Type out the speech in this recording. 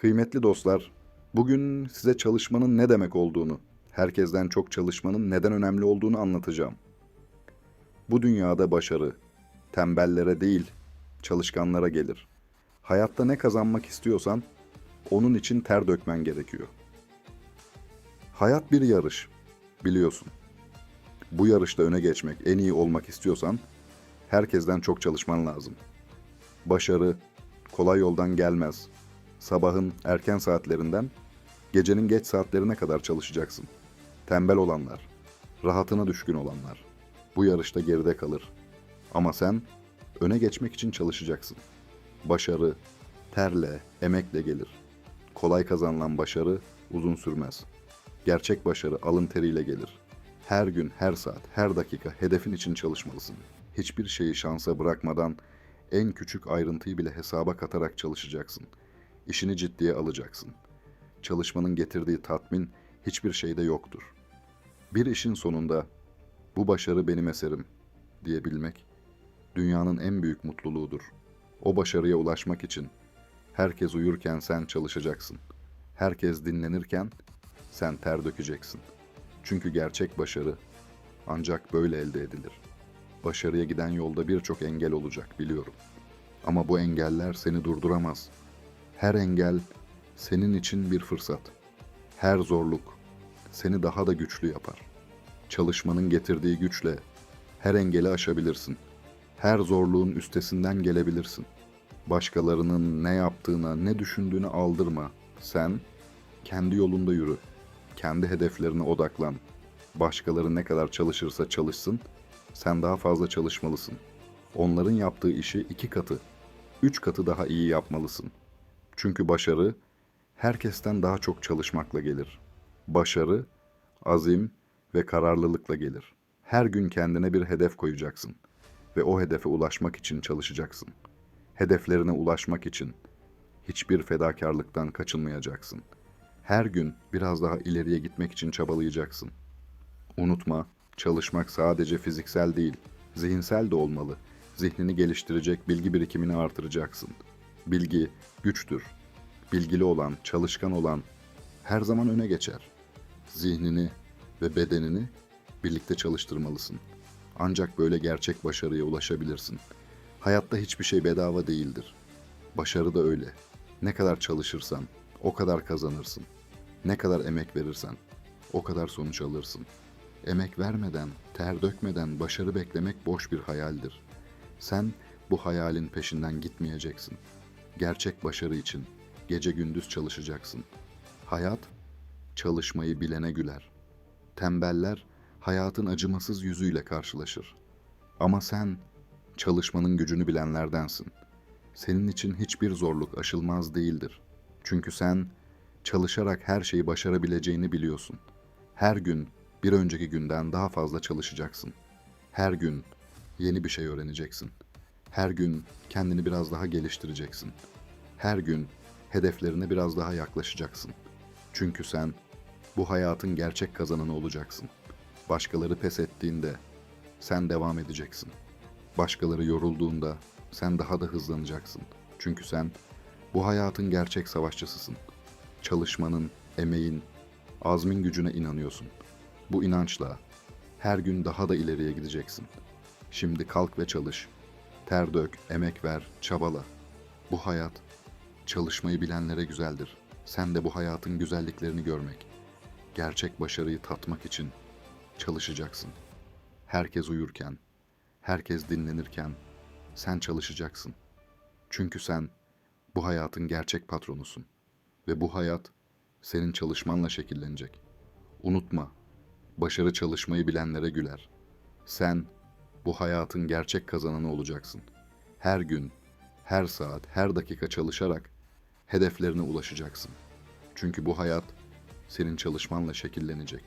Kıymetli dostlar, bugün size çalışmanın ne demek olduğunu, herkesten çok çalışmanın neden önemli olduğunu anlatacağım. Bu dünyada başarı tembellere değil, çalışkanlara gelir. Hayatta ne kazanmak istiyorsan onun için ter dökmen gerekiyor. Hayat bir yarış, biliyorsun. Bu yarışta öne geçmek, en iyi olmak istiyorsan herkesten çok çalışman lazım. Başarı kolay yoldan gelmez. Sabahın erken saatlerinden gecenin geç saatlerine kadar çalışacaksın. Tembel olanlar, rahatına düşkün olanlar bu yarışta geride kalır. Ama sen öne geçmek için çalışacaksın. Başarı terle, emekle gelir. Kolay kazanılan başarı uzun sürmez. Gerçek başarı alın teriyle gelir. Her gün, her saat, her dakika hedefin için çalışmalısın. Hiçbir şeyi şansa bırakmadan en küçük ayrıntıyı bile hesaba katarak çalışacaksın. İşini ciddiye alacaksın. Çalışmanın getirdiği tatmin hiçbir şeyde yoktur. Bir işin sonunda bu başarı benim eserim diyebilmek dünyanın en büyük mutluluğudur. O başarıya ulaşmak için herkes uyurken sen çalışacaksın. Herkes dinlenirken sen ter dökeceksin. Çünkü gerçek başarı ancak böyle elde edilir. Başarıya giden yolda birçok engel olacak biliyorum. Ama bu engeller seni durduramaz. Her engel senin için bir fırsat. Her zorluk seni daha da güçlü yapar. Çalışmanın getirdiği güçle her engeli aşabilirsin. Her zorluğun üstesinden gelebilirsin. Başkalarının ne yaptığına, ne düşündüğüne aldırma. Sen kendi yolunda yürü. Kendi hedeflerine odaklan. Başkaları ne kadar çalışırsa çalışsın, sen daha fazla çalışmalısın. Onların yaptığı işi iki katı, üç katı daha iyi yapmalısın. Çünkü başarı herkesten daha çok çalışmakla gelir. Başarı azim ve kararlılıkla gelir. Her gün kendine bir hedef koyacaksın ve o hedefe ulaşmak için çalışacaksın. Hedeflerine ulaşmak için hiçbir fedakarlıktan kaçınmayacaksın. Her gün biraz daha ileriye gitmek için çabalayacaksın. Unutma, çalışmak sadece fiziksel değil, zihinsel de olmalı. Zihnini geliştirecek, bilgi birikimini artıracaksın. Bilgi güçtür. Bilgili olan, çalışkan olan her zaman öne geçer. Zihnini ve bedenini birlikte çalıştırmalısın. Ancak böyle gerçek başarıya ulaşabilirsin. Hayatta hiçbir şey bedava değildir. Başarı da öyle. Ne kadar çalışırsan o kadar kazanırsın. Ne kadar emek verirsen o kadar sonuç alırsın. Emek vermeden, ter dökmeden başarı beklemek boş bir hayaldir. Sen bu hayalin peşinden gitmeyeceksin. Gerçek başarı için gece gündüz çalışacaksın. Hayat çalışmayı bilene güler. Tembeller hayatın acımasız yüzüyle karşılaşır. Ama sen çalışmanın gücünü bilenlerdensin. Senin için hiçbir zorluk aşılmaz değildir. Çünkü sen çalışarak her şeyi başarabileceğini biliyorsun. Her gün bir önceki günden daha fazla çalışacaksın. Her gün yeni bir şey öğreneceksin. Her gün kendini biraz daha geliştireceksin. Her gün hedeflerine biraz daha yaklaşacaksın. Çünkü sen bu hayatın gerçek kazananı olacaksın. Başkaları pes ettiğinde sen devam edeceksin. Başkaları yorulduğunda sen daha da hızlanacaksın. Çünkü sen bu hayatın gerçek savaşçısısın. Çalışmanın, emeğin, azmin gücüne inanıyorsun. Bu inançla her gün daha da ileriye gideceksin. Şimdi kalk ve çalış. Ter dök, emek ver, çabala. Bu hayat çalışmayı bilenlere güzeldir. Sen de bu hayatın güzelliklerini görmek, gerçek başarıyı tatmak için çalışacaksın. Herkes uyurken, herkes dinlenirken sen çalışacaksın. Çünkü sen bu hayatın gerçek patronusun ve bu hayat senin çalışmanla şekillenecek. Unutma, başarı çalışmayı bilenlere güler. Sen bu hayatın gerçek kazananı olacaksın. Her gün, her saat, her dakika çalışarak hedeflerine ulaşacaksın. Çünkü bu hayat senin çalışmanla şekillenecek.